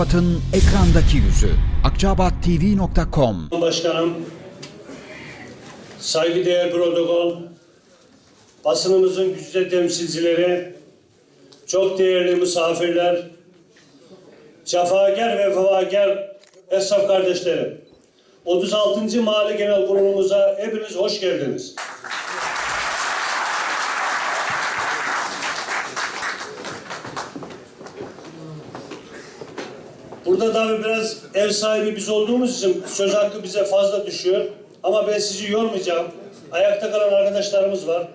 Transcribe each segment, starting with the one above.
Akçabat'ın ekrandaki yüzü. akçabattv.com Başkanım, saygıdeğer protokol, basınımızın güçlü temsilcileri, çok değerli misafirler, cefaker ve vefaker esnaf kardeşlerim. 36. Mahalle Genel Kurulumuza hepiniz hoş geldiniz. Burada tabii biraz ev sahibi biz olduğumuz için söz hakkı bize fazla düşüyor. Ama ben sizi yormayacağım. Ayakta kalan arkadaşlarımız var.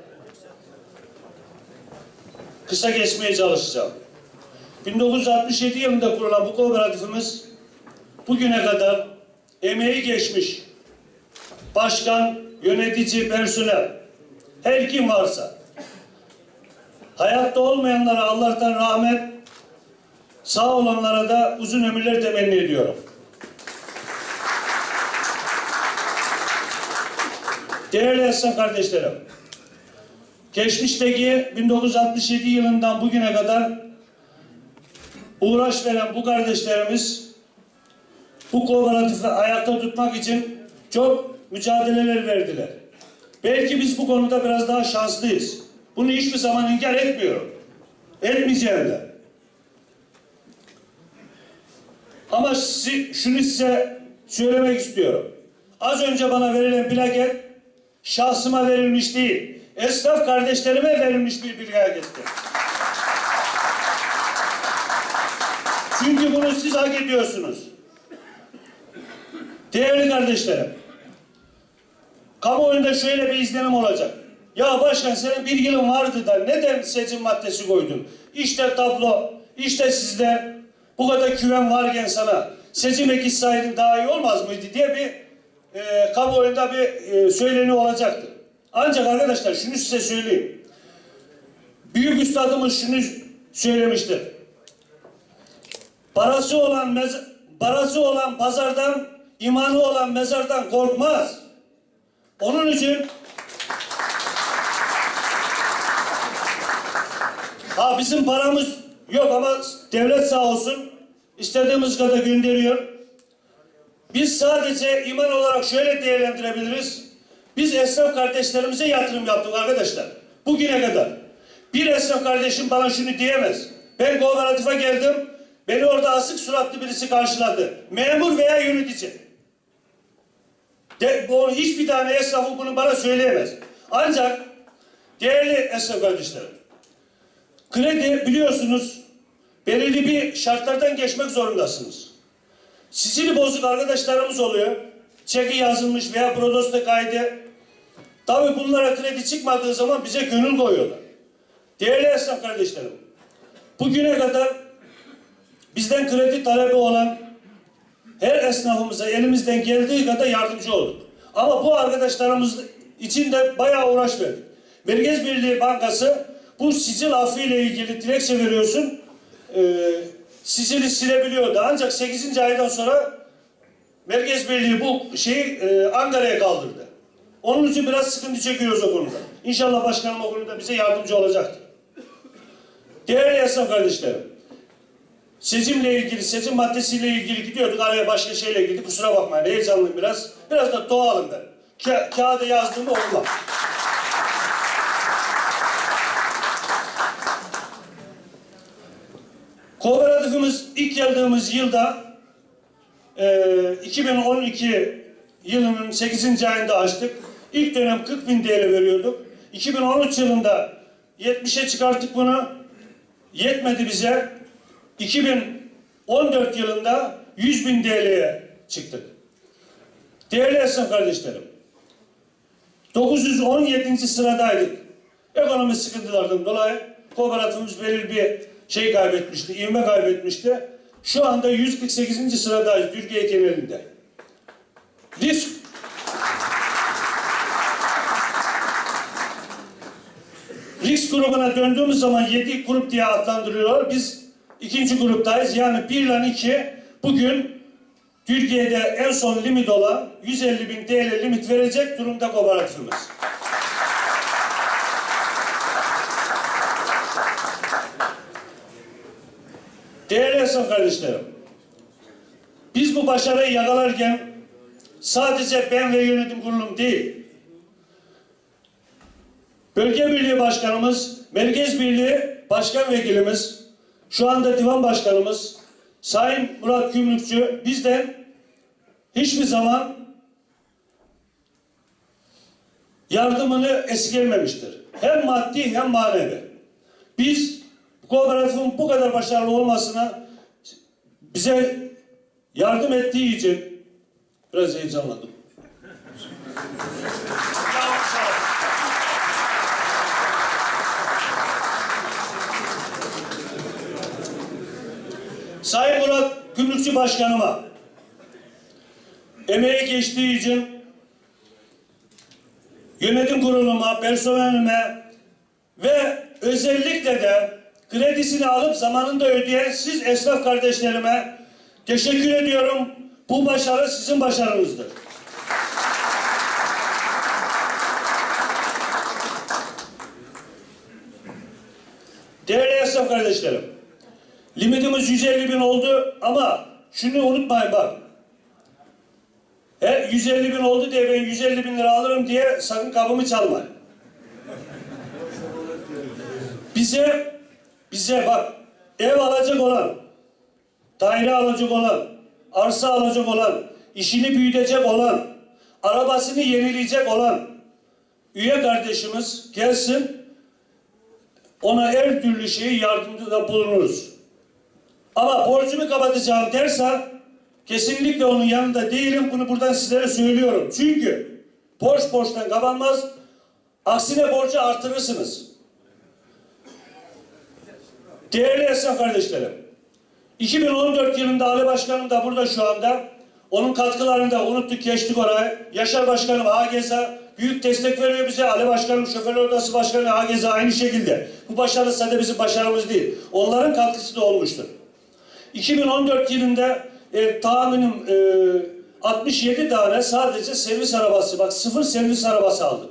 Kısa geçmeye çalışacağım. 1967 yılında kurulan bu kooperatifimiz bugüne kadar emeği geçmiş başkan, yönetici, personel her kim varsa hayatta olmayanlara Allah'tan rahmet Sağ olanlara da uzun ömürler temenni ediyorum. Değerli esnaf kardeşlerim, geçmişteki 1967 yılından bugüne kadar uğraş veren bu kardeşlerimiz bu kooperatifi ayakta tutmak için çok mücadeleler verdiler. Belki biz bu konuda biraz daha şanslıyız. Bunu hiçbir zaman inkar etmiyorum. Etmeyeceğim de. Ama si- şunu size söylemek istiyorum. Az önce bana verilen plaket şahsıma verilmiş değil. Esnaf kardeşlerime verilmiş bir plaketti. Çünkü bunu siz hak ediyorsunuz. Değerli kardeşlerim, kamuoyunda şöyle bir izlenim olacak. Ya başkan senin bir yılın vardı da neden seçim maddesi koydun? İşte tablo, işte sizde bu kadar güven varken sana seçim ekitsaydın daha iyi olmaz mıydı diye bir e, kamuoyunda bir e, söyleni olacaktı. Ancak arkadaşlar şunu size söyleyeyim. Büyük üstadımız şunu söylemiştir. Parası olan parası olan pazardan, imanı olan mezardan korkmaz. Onun için ha bizim paramız yok ama devlet sağ olsun istediğimiz kadar gönderiyor. Biz sadece iman olarak şöyle değerlendirebiliriz. Biz esnaf kardeşlerimize yatırım yaptık arkadaşlar. Bugüne kadar. Bir esnaf kardeşim bana şunu diyemez. Ben kooperatife geldim. Beni orada asık suratlı birisi karşıladı. Memur veya yönetici. De, bu, hiçbir tane esnafı bunu bana söyleyemez. Ancak değerli esnaf kardeşlerim, kredi biliyorsunuz belirli bir şartlardan geçmek zorundasınız. Sicili bozuk arkadaşlarımız oluyor. Çeki yazılmış veya prodosta kaydı. Tabi bunlara kredi çıkmadığı zaman bize gönül koyuyorlar. Değerli esnaf kardeşlerim, bugüne kadar bizden kredi talebi olan her esnafımıza elimizden geldiği kadar yardımcı olduk. Ama bu arkadaşlarımız için de bayağı uğraş verdik. Merkez Birliği Bankası bu sicil affı ile ilgili dilekçe veriyorsun. E, sicili silebiliyordu. Ancak 8. aydan sonra Merkez Birliği bu şeyi e, Ankara'ya kaldırdı. Onun için biraz sıkıntı çekiyoruz o konuda. İnşallah başkanım o konuda bize yardımcı olacaktır. Değerli esnaf kardeşlerim, seçimle ilgili, seçim maddesiyle ilgili gidiyorduk. Araya başka şeyle girdi. Kusura bakmayın. Heyecanlıyım biraz. Biraz da doğalım ben. Ka kağıda yazdığımı okumam. Kooperatifimiz ilk geldiğimiz yılda e, 2012 yılının 8. ayında açtık. İlk dönem 40 bin TL veriyorduk. 2013 yılında 70'e çıkarttık bunu. Yetmedi bize. 2014 yılında 100 bin TL'ye çıktık. Değerli esnaf kardeşlerim, 917. sıradaydık. Ekonomi sıkıntılardan dolayı kooperatifimiz belirli bir şey kaybetmişti, ivme kaybetmişti. Şu anda 148. sıradayız Türkiye genelinde. Risk Risk grubuna döndüğümüz zaman 7 grup diye adlandırıyorlar. Biz ikinci gruptayız. Yani 1 ile 2 bugün Türkiye'de en son limit olan 150 bin TL limit verecek durumda kooperatifimiz. Esnaf kardeşlerim, Biz bu başarıyı yakalarken sadece ben ve yönetim kurulum değil, Bölge Birliği Başkanımız, Merkez Birliği Başkan Vekilimiz, şu anda Divan Başkanımız, Sayın Murat Gümrükçü bizden hiçbir zaman yardımını esirgememiştir. Hem maddi hem manevi. Biz kooperatifin bu kadar başarılı olmasına bize yardım ettiği için biraz heyecanlandım. Sayın Murat Gümrükçü Başkanıma emeği geçtiği için yönetim kuruluma, personelime ve özellikle de kredisini alıp zamanında ödeyen siz esnaf kardeşlerime teşekkür ediyorum. Bu başarı sizin başarınızdır. Değerli esnaf kardeşlerim, limitimiz 150 bin oldu ama şunu unutmayın bak. Her 150 bin oldu diye ben 150 bin lira alırım diye sakın kapımı çalmayın. Bize, bize bak ev alacak olan, daire alacak olan, arsa alacak olan, işini büyütecek olan, arabasını yenileyecek olan üye kardeşimiz gelsin, ona her türlü şeyi yardımda bulunuruz. Ama borcumu kapatacağım derse kesinlikle onun yanında değilim. Bunu buradan sizlere söylüyorum. Çünkü borç borçtan kapanmaz. Aksine borcu artırırsınız. Değerli esnaf kardeşlerim. 2014 yılında Ali Başkanım da burada şu anda. Onun katkılarını da unuttuk geçtik oraya. Yaşar Başkanım Ageza büyük destek veriyor bize. Ali Başkanım Şoförler Odası Başkanı Ageza aynı şekilde. Bu başarı sadece bizim başarımız değil. Onların katkısı da olmuştur. 2014 yılında e, tahminim e, 67 tane sadece servis arabası, bak sıfır servis arabası aldık.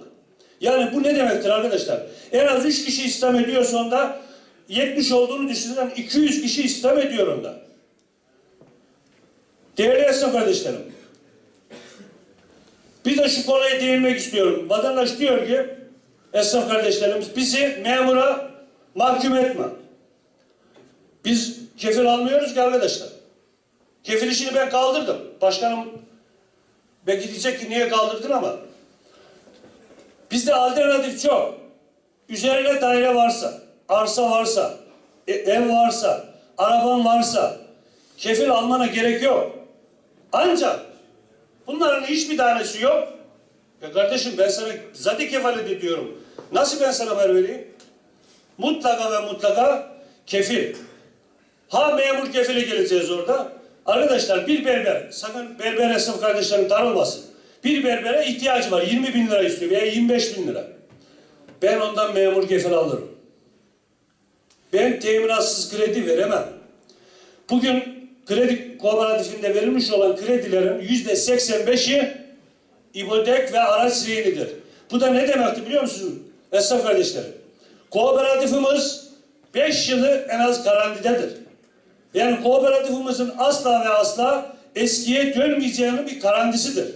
Yani bu ne demektir arkadaşlar? En az 3 kişi İslam ediyorsa onda 70 olduğunu düşünülen 200 kişi İslam ediyor onda. Değerli esnaf kardeşlerim, bir de şu konuya değinmek istiyorum. Vatandaş diyor ki, esnaf kardeşlerimiz bizi memura mahkum etme. Biz kefil almıyoruz ki arkadaşlar. Kefil işini ben kaldırdım. Başkanım belki diyecek ki niye kaldırdın ama bizde alternatif çok. Üzerine daire varsa, arsa varsa, e- ev varsa, araban varsa kefil almana gerek yok. Ancak bunların hiçbir tanesi yok. Ya kardeşim ben sana zaten kefalet ediyorum. Nasıl ben sana haber vereyim? Mutlaka ve mutlaka kefil. Ha memur kefili geleceğiz orada. Arkadaşlar bir berber, sakın berber esnaf kardeşlerim darılmasın. Bir berbere ihtiyacı var. 20 bin lira istiyor veya 25 bin lira. Ben ondan memur kefil alırım. Ben teminatsız kredi veremem. Bugün kredi kooperatifinde verilmiş olan kredilerin yüzde 85'i ipotek ve araç rehinidir. Bu da ne demekti biliyor musunuz esnaf kardeşlerim? Kooperatifimiz 5 yılı en az garantidedir. Yani kooperatifimizin asla ve asla eskiye dönmeyeceğinin bir garantisidir.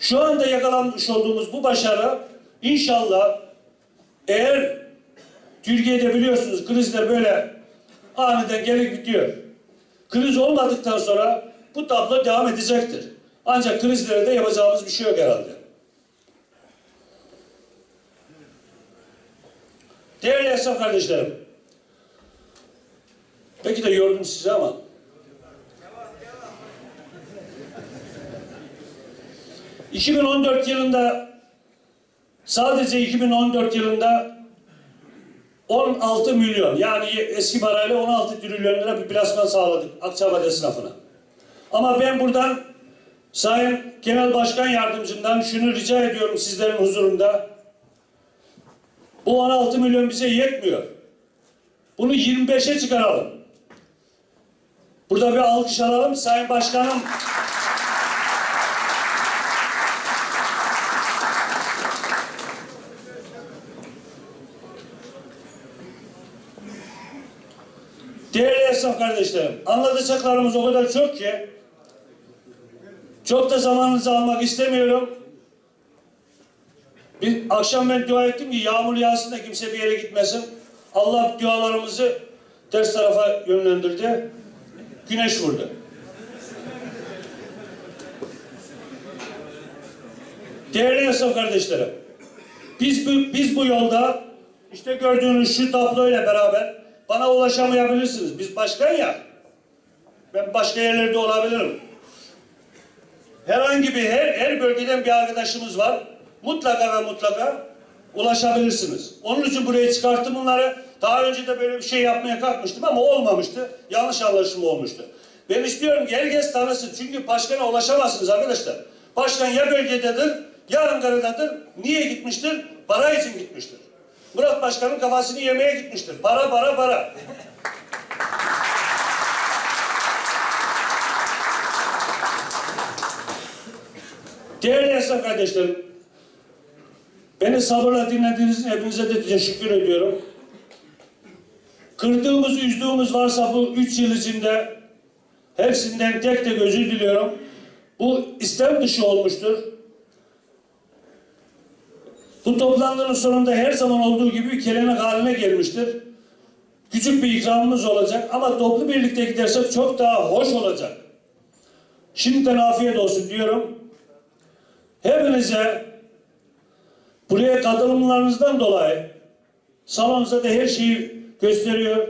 Şu anda yakalanmış olduğumuz bu başarı inşallah eğer Türkiye'de biliyorsunuz krizler böyle aniden gelip bitiyor. Kriz olmadıktan sonra bu tablo devam edecektir. Ancak krizlere de yapacağımız bir şey yok herhalde. Değerli esnaf kardeşlerim, Peki de yordum sizi ama. ...2014 yılında... ...sadece 2014 yılında... ...16 milyon... ...yani eski parayla 16 trilyon lira bir plasman sağladık... ...Akçabat esnafına. Ama ben buradan... ...Sayın Genel Başkan Yardımcımdan... ...şunu rica ediyorum sizlerin huzurunda... ...bu 16 milyon bize yetmiyor. Bunu 25'e çıkaralım. Burada bir alkış alalım. Sayın Başkanım. Değerli esnaf kardeşlerim, anlatacaklarımız o kadar çok ki çok da zamanınızı almak istemiyorum. Bir akşam ben dua ettim ki yağmur yağsın da kimse bir yere gitmesin. Allah dualarımızı ters tarafa yönlendirdi. Güneş vurdu. Değerli esnaf kardeşlerim, biz bu, biz bu yolda işte gördüğünüz şu tabloyla beraber bana ulaşamayabilirsiniz. Biz başkan ya. Ben başka yerlerde olabilirim. Herhangi bir her, her bölgeden bir arkadaşımız var. Mutlaka ve mutlaka ulaşabilirsiniz. Onun için buraya çıkarttım bunları. Daha önce de böyle bir şey yapmaya kalkmıştım ama olmamıştı. Yanlış anlaşılma olmuştu. Ben istiyorum ki herkes tanısın. Çünkü başkana ulaşamazsınız arkadaşlar. Başkan ya bölgededir ya Ankara'dadır. Niye gitmiştir? Para için gitmiştir. Murat Başkan'ın kafasını yemeye gitmiştir. Para para para. Değerli esnaf kardeşlerim, beni sabırla dinlediğiniz için hepinize de teşekkür ediyorum. Kırdığımız, üzdüğümüz varsa bu üç yıl içinde hepsinden tek tek özür diliyorum. Bu istem dışı olmuştur. Bu toplantının sonunda her zaman olduğu gibi bir haline gelmiştir. Küçük bir ikramımız olacak ama toplu birlikte gidersek çok daha hoş olacak. Şimdiden afiyet olsun diyorum. Hepinize buraya katılımlarınızdan dolayı salonunuzda da her şeyi gösteriyor.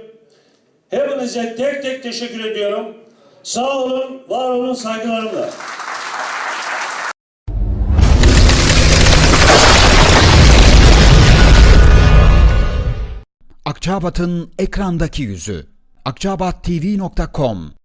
Hepinize tek tek teşekkür ediyorum. Sağ olun, var olun, saygılarımla. Akçabat'ın ekrandaki yüzü. akçabattv.com